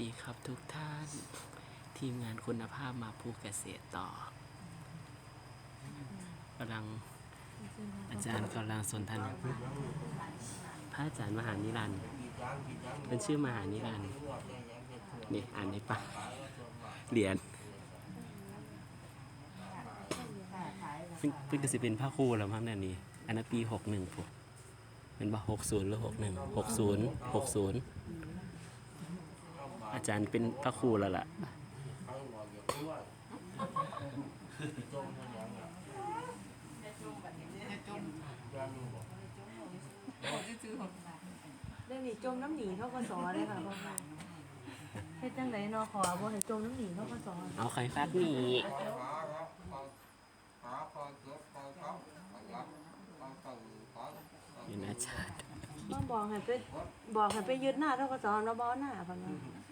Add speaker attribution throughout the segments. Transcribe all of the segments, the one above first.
Speaker 1: ดีครับทุกท่าน ทีมงานคุณภาพมาภูเกษตรต่อกำลังอาจารย์กำลังสนทนาพระอาจารย์มหานิรันดร์เป็นชื่อมหานิรันดร์นี่อ่านได้ปะเหรียญเพิ่งเพิ่งจะสิเป็นพระครูแล้วมั้งเนี่ยนี่อันนั้นปีหกหนึ่งผมเป็นบ่หกศูนย์หรือหกหนึ่งหกศูนย์หกศูนย์ อาจารย์เป็นพระครูแล้วล่ะ
Speaker 2: เรื่องนี้จมน้ำหนีเท่ากับสอเลยค่ะพ่อค่ะเฮ็ดจังไดเนาะขอบ่ให้จมน้ำหนีเท่ากับสอ
Speaker 1: เอาใครฟักหนีอยู่นะอาจารย์
Speaker 2: มาบอกให้ไปบอกให้ไปยึดหน้าเท่ากับสอแล้วบ่เอ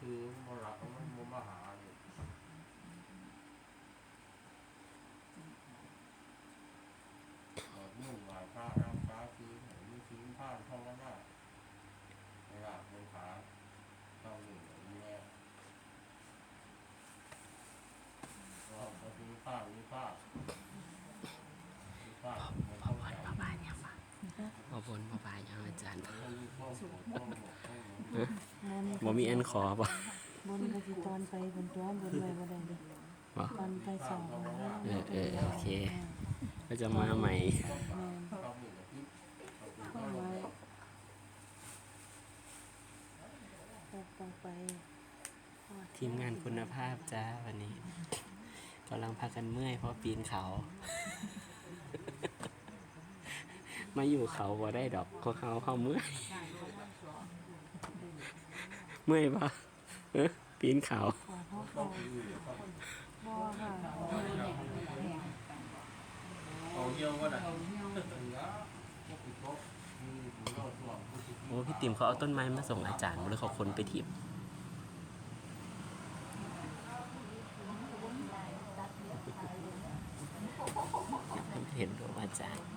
Speaker 3: คือมรดกมันมหาเนี่ยแบบนุ่งหลายผ้าร่างกายคือมีชิ้นผ้าท่องกันได้ในหลักในขาต้องหนึ่งอย่างนี้แน่ก็ก็คือผ้ามีผ้ามีผ้าใน
Speaker 1: พ่อ
Speaker 3: ข้าง
Speaker 1: บ
Speaker 3: ใน
Speaker 1: นพ่อบานยังฟังพ่อบนพ่อบานยังอาจารย์
Speaker 3: แล้วมีข้อมู ลข้อมูลข้อมูล
Speaker 2: บน
Speaker 1: บ่มีอันขอป่ะ
Speaker 2: บนก็สิตอนไปบนตัวบนไว้บ่ได้เด้
Speaker 1: บ่
Speaker 2: ตอนไปสอง
Speaker 1: เออเออโอเค ก็จะมาใหม่
Speaker 3: ข้อมูลกับที่เขาเป็น
Speaker 2: เข้า
Speaker 3: ข้อมู
Speaker 2: ไว้
Speaker 3: ล
Speaker 2: ต้องไป
Speaker 1: ทีมงานคุณภาพจ้าวันนี้กำลังพากันเมื่อยเพราะปีนเขา มาอยู่เขาบ่ได้ดอกเพราะเขาเขาเมื่อย เมื่อยปะเอ้อปีนเขา
Speaker 2: เขา
Speaker 3: เยี่ยวก็ได้
Speaker 1: โอ้พี่ติ๋มเขาเอาต้นไม้มาส่งอาจารย์หรือเขาคนไปทิมเห็นรูปอาจารย์